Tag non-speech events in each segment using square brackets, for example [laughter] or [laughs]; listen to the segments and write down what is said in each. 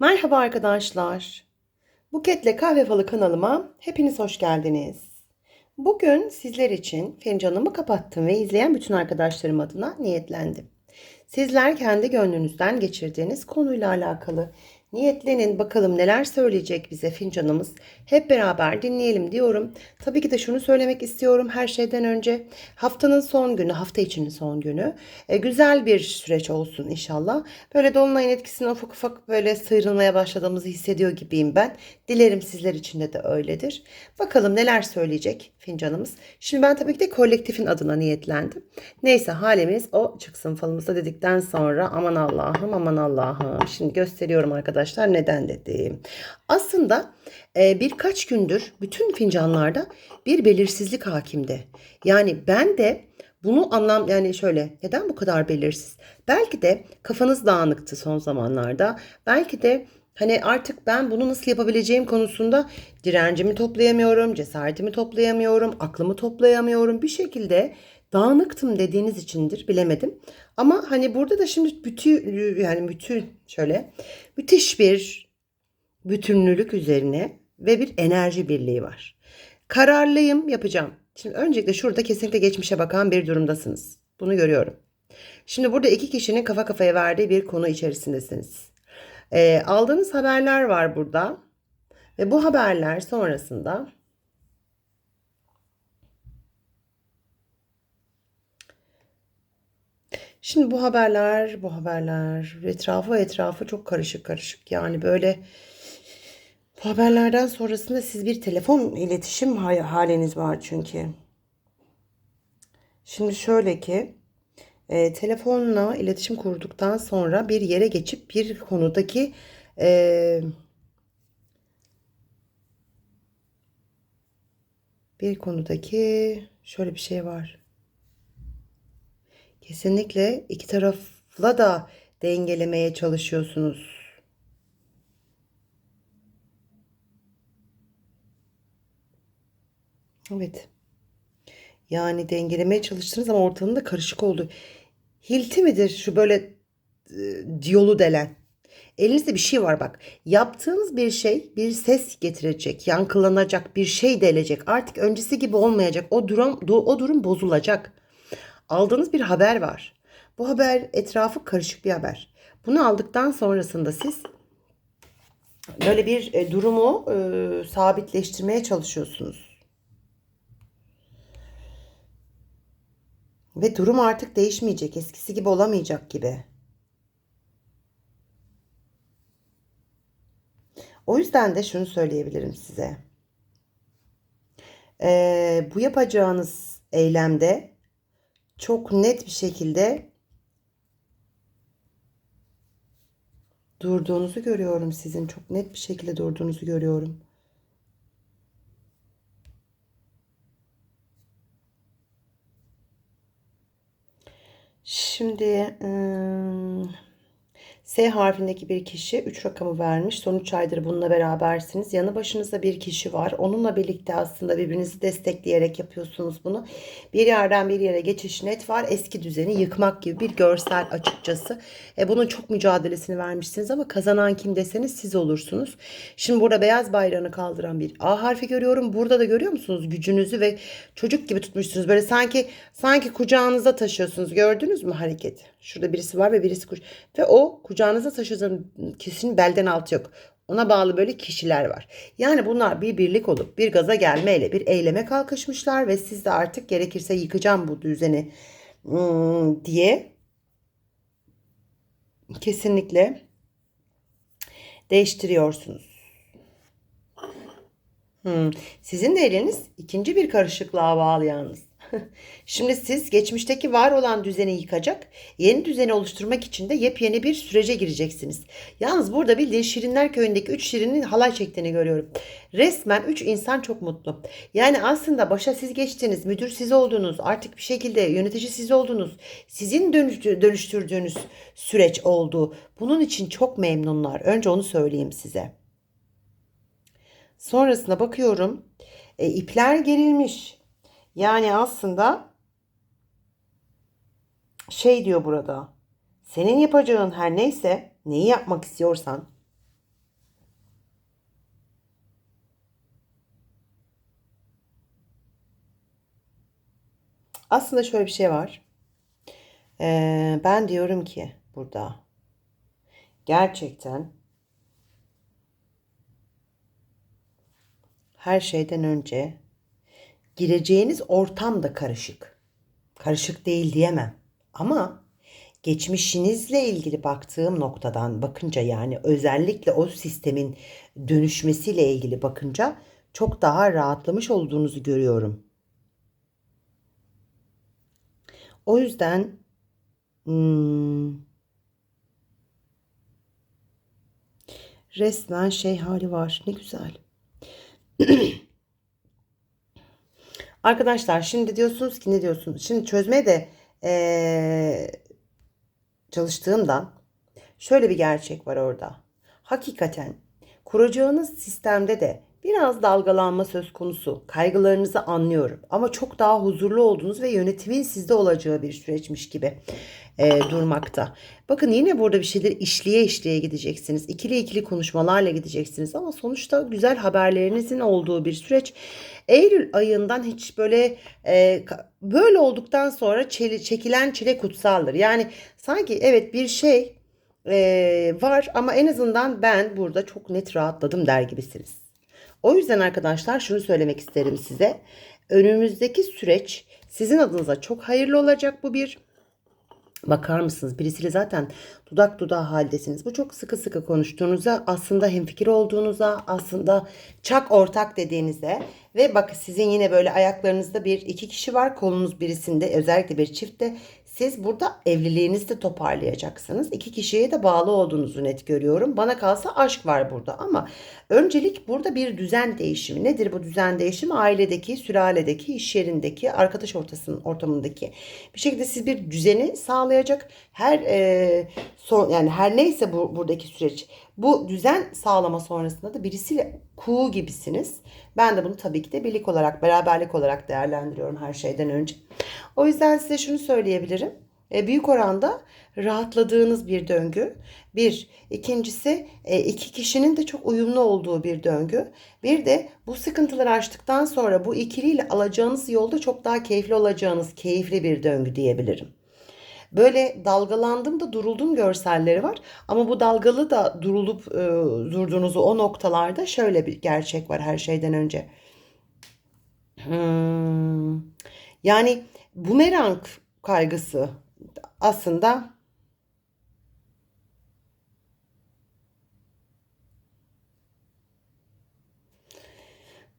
Merhaba arkadaşlar. Buketle Kahve Falı kanalıma hepiniz hoş geldiniz. Bugün sizler için fincanımı kapattım ve izleyen bütün arkadaşlarım adına niyetlendim. Sizler kendi gönlünüzden geçirdiğiniz konuyla alakalı niyetlenin bakalım neler söyleyecek bize fincanımız. Hep beraber dinleyelim diyorum. Tabii ki de şunu söylemek istiyorum her şeyden önce. Haftanın son günü, hafta içinin son günü. E, güzel bir süreç olsun inşallah. Böyle dolunayın etkisinden ufak ufak böyle sıyrılmaya başladığımızı hissediyor gibiyim ben. Dilerim sizler için de de öyledir. Bakalım neler söyleyecek fincanımız. Şimdi ben tabii ki de kolektifin adına niyetlendim. Neyse halimiz o çıksın falımızda dedikten sonra aman Allah'ım aman Allah'ım. Şimdi gösteriyorum arkadaşlar neden dedim. Aslında e, birkaç gündür bütün fincanlarda bir belirsizlik hakimdi. Yani ben de bunu anlam yani şöyle neden bu kadar belirsiz? Belki de kafanız dağınıktı son zamanlarda. Belki de hani artık ben bunu nasıl yapabileceğim konusunda direncimi toplayamıyorum, cesaretimi toplayamıyorum, aklımı toplayamıyorum. Bir şekilde dağınıktım dediğiniz içindir bilemedim. Ama hani burada da şimdi bütün yani bütün şöyle müthiş bir bütünlülük üzerine ve bir enerji birliği var. Kararlıyım yapacağım. Şimdi öncelikle şurada kesinlikle geçmişe bakan bir durumdasınız. Bunu görüyorum. Şimdi burada iki kişinin kafa kafaya verdiği bir konu içerisindesiniz. Ee, aldığınız haberler var burada. Ve bu haberler sonrasında Şimdi bu haberler, bu haberler etrafı etrafı çok karışık karışık. Yani böyle bu haberlerden sonrasında siz bir telefon iletişim haliniz var çünkü. Şimdi şöyle ki e, telefonla iletişim kurduktan sonra bir yere geçip bir konudaki e, bir konudaki şöyle bir şey var. Kesinlikle iki tarafla da dengelemeye çalışıyorsunuz. Evet. Yani dengelemeye çalıştınız ama ortalığında da karışık oldu. Hilti midir şu böyle e, diyolu delen? Elinizde bir şey var bak. Yaptığınız bir şey bir ses getirecek, yankılanacak, bir şey delecek. Artık öncesi gibi olmayacak. O durum o durum bozulacak. Aldığınız bir haber var. Bu haber etrafı karışık bir haber. Bunu aldıktan sonrasında siz böyle bir e, durumu e, sabitleştirmeye çalışıyorsunuz. Ve durum artık değişmeyecek. Eskisi gibi olamayacak gibi. O yüzden de şunu söyleyebilirim size. Ee, bu yapacağınız eylemde çok net bir şekilde durduğunuzu görüyorum sizin. Çok net bir şekilde durduğunuzu görüyorum. Şimdi ıı, S harfindeki bir kişi 3 rakamı vermiş. Son 3 aydır bununla berabersiniz. Yanı başınızda bir kişi var. Onunla birlikte aslında birbirinizi destekleyerek yapıyorsunuz bunu. Bir yerden bir yere geçiş net var. Eski düzeni yıkmak gibi bir görsel açıkçası. E, bunun çok mücadelesini vermişsiniz ama kazanan kim deseniz siz olursunuz. Şimdi burada beyaz bayrağını kaldıran bir A harfi görüyorum. Burada da görüyor musunuz gücünüzü ve çocuk gibi tutmuşsunuz. Böyle sanki sanki kucağınızda taşıyorsunuz. Gördünüz mü hareketi? Şurada birisi var ve birisi kuş. Ve o kucağınıza taşıdığınız kişinin belden altı yok. Ona bağlı böyle kişiler var. Yani bunlar bir birlik olup bir gaza gelmeyle bir eyleme kalkışmışlar ve siz de artık gerekirse yıkacağım bu düzeni hmm, diye kesinlikle değiştiriyorsunuz. Hmm. Sizin de eliniz ikinci bir karışıklığa bağlı yalnız. [laughs] Şimdi siz geçmişteki var olan düzeni yıkacak, yeni düzeni oluşturmak için de yepyeni bir sürece gireceksiniz. Yalnız burada bildiğin Şirinler Köyü'ndeki 3 Şirin'in halay çektiğini görüyorum. Resmen 3 insan çok mutlu. Yani aslında başa siz geçtiniz, müdür siz oldunuz, artık bir şekilde yönetici siz oldunuz. Sizin dönüştürdüğünüz süreç oldu. Bunun için çok memnunlar. Önce onu söyleyeyim size. Sonrasında bakıyorum. E, ipler gerilmiş. Yani aslında şey diyor burada. Senin yapacağın her neyse neyi yapmak istiyorsan Aslında şöyle bir şey var. Ee, ben diyorum ki burada gerçekten her şeyden önce gireceğiniz ortam da karışık. Karışık değil diyemem. Ama geçmişinizle ilgili baktığım noktadan bakınca yani özellikle o sistemin dönüşmesiyle ilgili bakınca çok daha rahatlamış olduğunuzu görüyorum. O yüzden hmm, resmen şey hali var. Ne güzel. [clears throat] Arkadaşlar şimdi diyorsunuz ki ne diyorsunuz? Şimdi çözmeye de eee, çalıştığımdan şöyle bir gerçek var orada. Hakikaten kuracağınız sistemde de biraz dalgalanma söz konusu. Kaygılarınızı anlıyorum ama çok daha huzurlu olduğunuz ve yönetimin sizde olacağı bir süreçmiş gibi eee, durmakta. Bakın yine burada bir şeyler işliye işliye gideceksiniz. İkili ikili konuşmalarla gideceksiniz ama sonuçta güzel haberlerinizin olduğu bir süreç. Eylül ayından hiç böyle e, böyle olduktan sonra çeli- çekilen çile kutsaldır. Yani sanki evet bir şey e, var ama en azından ben burada çok net rahatladım der gibisiniz. O yüzden arkadaşlar şunu söylemek isterim size. Önümüzdeki süreç sizin adınıza çok hayırlı olacak bu bir. Bakar mısınız? Birisiyle zaten dudak dudağa haldesiniz. Bu çok sıkı sıkı konuştuğunuza, aslında hemfikir olduğunuza, aslında çak ortak dediğinize ve bak sizin yine böyle ayaklarınızda bir iki kişi var. Kolunuz birisinde özellikle bir çiftte. Siz burada evliliğinizi de toparlayacaksınız. İki kişiye de bağlı olduğunuzu net görüyorum. Bana kalsa aşk var burada ama öncelik burada bir düzen değişimi. Nedir bu düzen değişimi? Ailedeki, sülaledeki, iş yerindeki, arkadaş ortasının ortamındaki bir şekilde siz bir düzeni sağlayacak her e, son yani her neyse bu buradaki süreç bu düzen sağlama sonrasında da birisiyle kuğu gibisiniz. Ben de bunu tabii ki de birlik olarak, beraberlik olarak değerlendiriyorum her şeyden önce. O yüzden size şunu söyleyebilirim. E, büyük oranda rahatladığınız bir döngü. Bir. ikincisi e, iki kişinin de çok uyumlu olduğu bir döngü. Bir de bu sıkıntıları aştıktan sonra bu ikiliyle alacağınız yolda çok daha keyifli olacağınız keyifli bir döngü diyebilirim. Böyle dalgalandım da duruldum görselleri var. Ama bu dalgalı da durulup e, durduğunuzu o noktalarda şöyle bir gerçek var her şeyden önce. Hmm, yani bumerang kaygısı aslında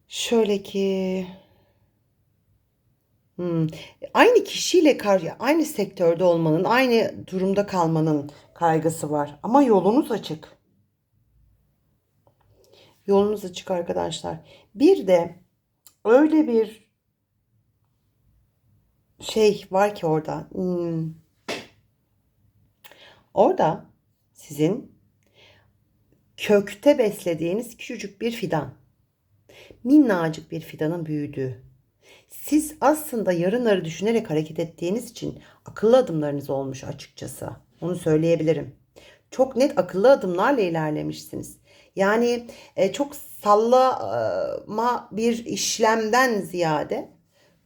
şöyle ki hmm, aynı kişiyle kar aynı sektörde olmanın, aynı durumda kalmanın kaygısı var. Ama yolunuz açık. Yolunuz açık arkadaşlar. Bir de öyle bir şey var ki orada. Hmm, orada sizin kökte beslediğiniz küçücük bir fidan. Minnacık bir fidanın büyüdüğü. Siz aslında yarınları düşünerek hareket ettiğiniz için akıllı adımlarınız olmuş açıkçası. Onu söyleyebilirim. Çok net akıllı adımlarla ilerlemişsiniz. Yani e, çok sallama bir işlemden ziyade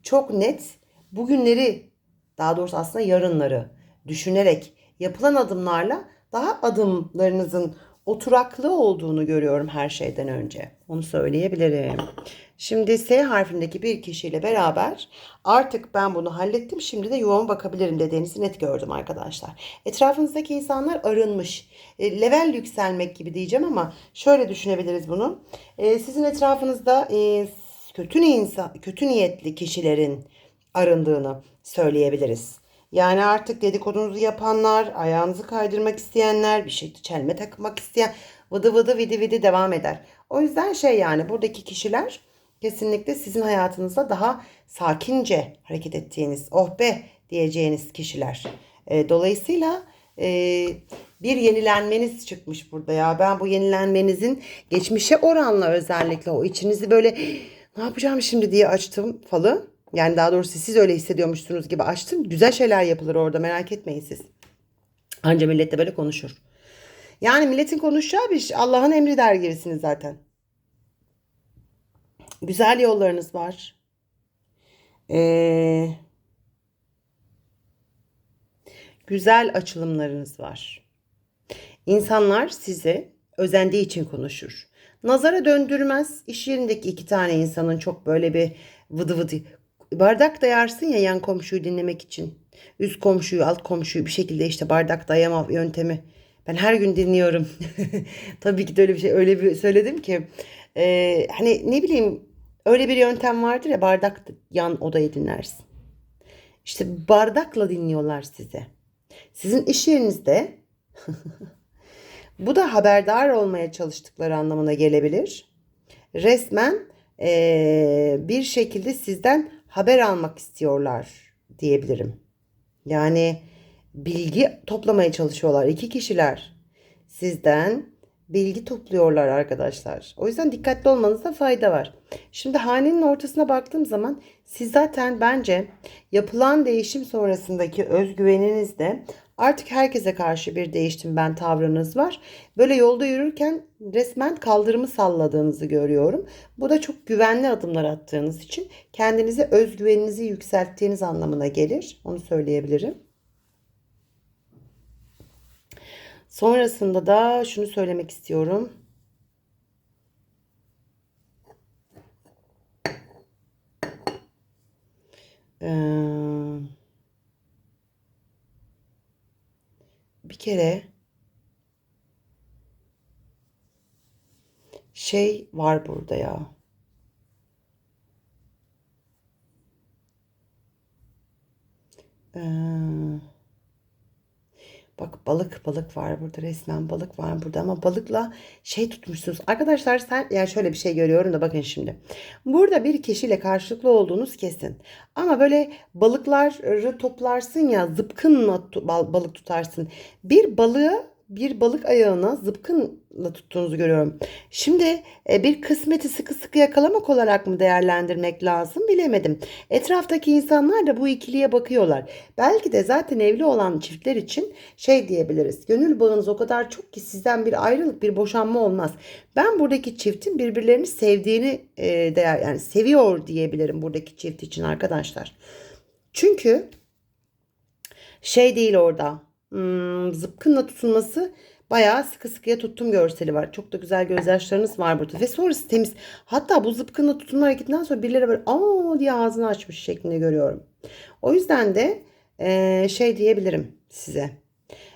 çok net bugünleri daha doğrusu aslında yarınları düşünerek yapılan adımlarla daha adımlarınızın oturaklı olduğunu görüyorum her şeyden önce. Onu söyleyebilirim. Şimdi S harfindeki bir kişiyle beraber artık ben bunu hallettim. Şimdi de yuvama bakabilirim dediğinizi net gördüm arkadaşlar. Etrafınızdaki insanlar arınmış. E, level yükselmek gibi diyeceğim ama şöyle düşünebiliriz bunu. E, sizin etrafınızda e, kötü insan, kötü niyetli kişilerin arındığını söyleyebiliriz. Yani artık dedikodunuzu yapanlar, ayağınızı kaydırmak isteyenler, bir şey çelme takmak isteyen vıdı vıdı vidi vidi devam eder. O yüzden şey yani buradaki kişiler kesinlikle sizin hayatınızda daha sakince hareket ettiğiniz, oh be diyeceğiniz kişiler. E, dolayısıyla e, bir yenilenmeniz çıkmış burada ya. Ben bu yenilenmenizin geçmişe oranla özellikle o içinizi böyle ne yapacağım şimdi diye açtım falı. Yani daha doğrusu siz öyle hissediyormuşsunuz gibi açtım. Güzel şeyler yapılır orada merak etmeyin siz. Anca millet de böyle konuşur. Yani milletin konuşacağı bir şey. Allah'ın emri der gibisiniz zaten. Güzel yollarınız var. Ee, güzel açılımlarınız var. İnsanlar sizi özendiği için konuşur. Nazara döndürmez. İş yerindeki iki tane insanın çok böyle bir vıdı vıdı. Bardak dayarsın ya yan komşuyu dinlemek için. Üst komşuyu, alt komşuyu bir şekilde işte bardak dayama yöntemi. Ben her gün dinliyorum. [laughs] Tabii ki de öyle bir şey öyle bir söyledim ki. Ee, hani ne bileyim öyle bir yöntem vardır ya bardak yan odayı dinlersin. İşte bardakla dinliyorlar sizi. Sizin iş yerinizde [laughs] bu da haberdar olmaya çalıştıkları anlamına gelebilir. Resmen eee, bir şekilde sizden haber almak istiyorlar diyebilirim. Yani bilgi toplamaya çalışıyorlar iki kişiler. Sizden bilgi topluyorlar arkadaşlar. O yüzden dikkatli olmanızda fayda var. Şimdi hanenin ortasına baktığım zaman siz zaten bence yapılan değişim sonrasındaki özgüveninizde artık herkese karşı bir değiştim ben tavrınız var. Böyle yolda yürürken resmen kaldırımı salladığınızı görüyorum. Bu da çok güvenli adımlar attığınız için kendinize özgüveninizi yükselttiğiniz anlamına gelir. Onu söyleyebilirim. Sonrasında da şunu söylemek istiyorum. Ee, bir kere şey var burada ya. Ee, Bak balık balık var burada resmen balık var burada ama balıkla şey tutmuşsunuz. Arkadaşlar sen yani şöyle bir şey görüyorum da bakın şimdi. Burada bir kişiyle karşılıklı olduğunuz kesin. Ama böyle balıkları toplarsın ya zıpkınla balık tutarsın. Bir balığı bir balık ayağına zıpkınla tuttuğunuzu görüyorum. Şimdi e, bir kısmeti sıkı sıkı yakalamak olarak mı değerlendirmek lazım bilemedim. Etraftaki insanlar da bu ikiliye bakıyorlar. Belki de zaten evli olan çiftler için şey diyebiliriz. Gönül bağınız o kadar çok ki sizden bir ayrılık, bir boşanma olmaz. Ben buradaki çiftin birbirlerini sevdiğini e, değer yani seviyor diyebilirim buradaki çift için arkadaşlar. Çünkü şey değil orada. Hmm, zıpkınla tutulması bayağı sıkı sıkıya tuttum görseli var. Çok da güzel gözyaşlarınız var burada. Ve sonrası temiz. Hatta bu zıpkınla tutunma hareketinden sonra birileri böyle aa diye ağzını açmış şeklinde görüyorum. O yüzden de eee, şey diyebilirim size.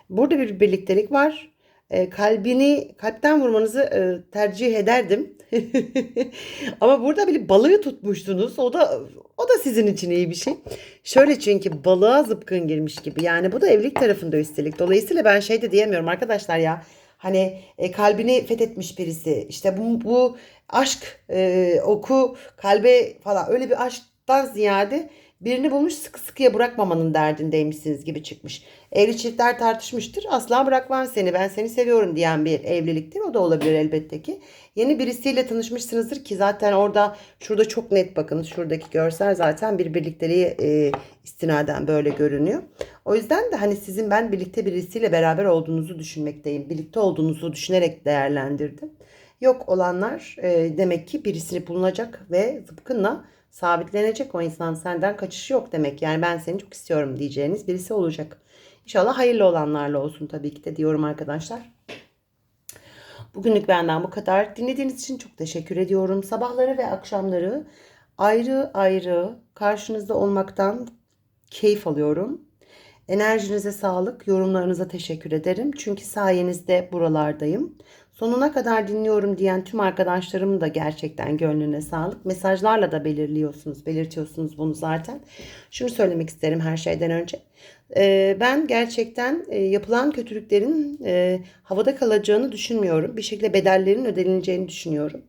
Burada bir birliktelik var. E, kalbini kalpten vurmanızı e, tercih ederdim. [laughs] Ama burada bir balığı tutmuştunuz. O da o da sizin için iyi bir şey. Şöyle çünkü balığa zıpkın girmiş gibi. Yani bu da evlilik tarafında üstelik. Dolayısıyla ben şey de diyemiyorum arkadaşlar ya. Hani e, kalbini fethetmiş birisi. İşte bu, bu aşk oku kalbe falan öyle bir aşktan ziyade birini bulmuş sıkı sıkıya bırakmamanın derdindeymişsiniz gibi çıkmış. Evli çiftler tartışmıştır. Asla bırakmam seni ben seni seviyorum diyen bir evliliktir. O da olabilir elbette ki. Yeni birisiyle tanışmışsınızdır ki zaten orada şurada çok net bakın. Şuradaki görsel zaten bir birlikteliği e, istinaden böyle görünüyor. O yüzden de hani sizin ben birlikte birisiyle beraber olduğunuzu düşünmekteyim. Birlikte olduğunuzu düşünerek değerlendirdim. Yok olanlar e, demek ki birisini bulunacak ve zıpkınla sabitlenecek o insan senden kaçışı yok demek. Yani ben seni çok istiyorum diyeceğiniz birisi olacak. İnşallah hayırlı olanlarla olsun tabii ki de diyorum arkadaşlar. Bugünlük benden bu kadar. Dinlediğiniz için çok teşekkür ediyorum. Sabahları ve akşamları ayrı ayrı karşınızda olmaktan keyif alıyorum. Enerjinize sağlık, yorumlarınıza teşekkür ederim. Çünkü sayenizde buralardayım. Sonuna kadar dinliyorum diyen tüm arkadaşlarımın da gerçekten gönlüne sağlık. Mesajlarla da belirliyorsunuz, belirtiyorsunuz bunu zaten. Şunu söylemek isterim her şeyden önce. Ee, ben gerçekten e, yapılan kötülüklerin e, havada kalacağını düşünmüyorum. Bir şekilde bedellerin ödenileceğini düşünüyorum.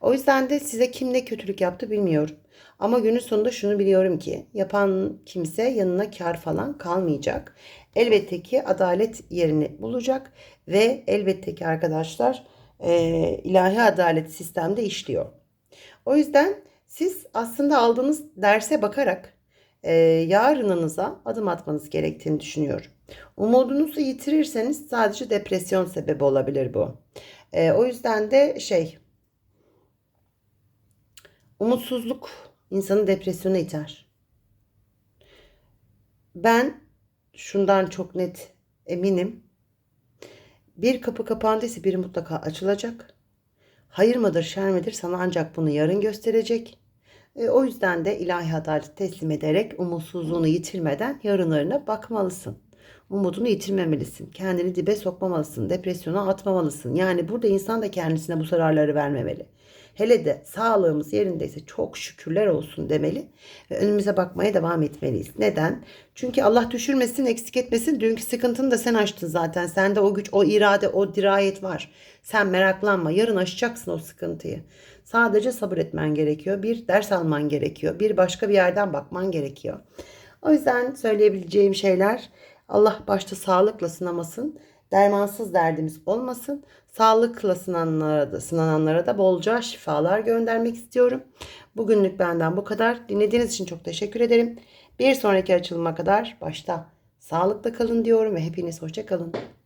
O yüzden de size kim ne kötülük yaptı bilmiyorum. Ama günün sonunda şunu biliyorum ki yapan kimse yanına kar falan kalmayacak. Elbette ki adalet yerini bulacak ve elbette ki arkadaşlar e, ilahi adalet sistemde işliyor. O yüzden siz aslında aldığınız derse bakarak e, yarınınıza adım atmanız gerektiğini düşünüyorum. Umudunuzu yitirirseniz sadece depresyon sebebi olabilir bu. E, o yüzden de şey umutsuzluk insanı depresyona iter. Ben şundan çok net eminim. Bir kapı kapandıysa biri mutlaka açılacak. Hayır mıdır, şer midir sana ancak bunu yarın gösterecek. E, o yüzden de ilahi adalet teslim ederek umutsuzluğunu yitirmeden yarınlarına bakmalısın. Umudunu yitirmemelisin. Kendini dibe sokmamalısın. Depresyona atmamalısın. Yani burada insan da kendisine bu zararları vermemeli. Hele de sağlığımız yerindeyse çok şükürler olsun demeli ve önümüze bakmaya devam etmeliyiz. Neden? Çünkü Allah düşürmesin, eksik etmesin. Dünkü sıkıntını da sen aştın zaten. Sende o güç, o irade, o dirayet var. Sen meraklanma. Yarın aşacaksın o sıkıntıyı. Sadece sabır etmen gerekiyor. Bir ders alman gerekiyor. Bir başka bir yerden bakman gerekiyor. O yüzden söyleyebileceğim şeyler Allah başta sağlıkla sınamasın. Dermansız derdimiz olmasın. Sağlıkla sınananlara da, sınananlara da bolca şifalar göndermek istiyorum. Bugünlük benden bu kadar. Dinlediğiniz için çok teşekkür ederim. Bir sonraki açılıma kadar başta sağlıkla kalın diyorum ve hepiniz hoşça kalın.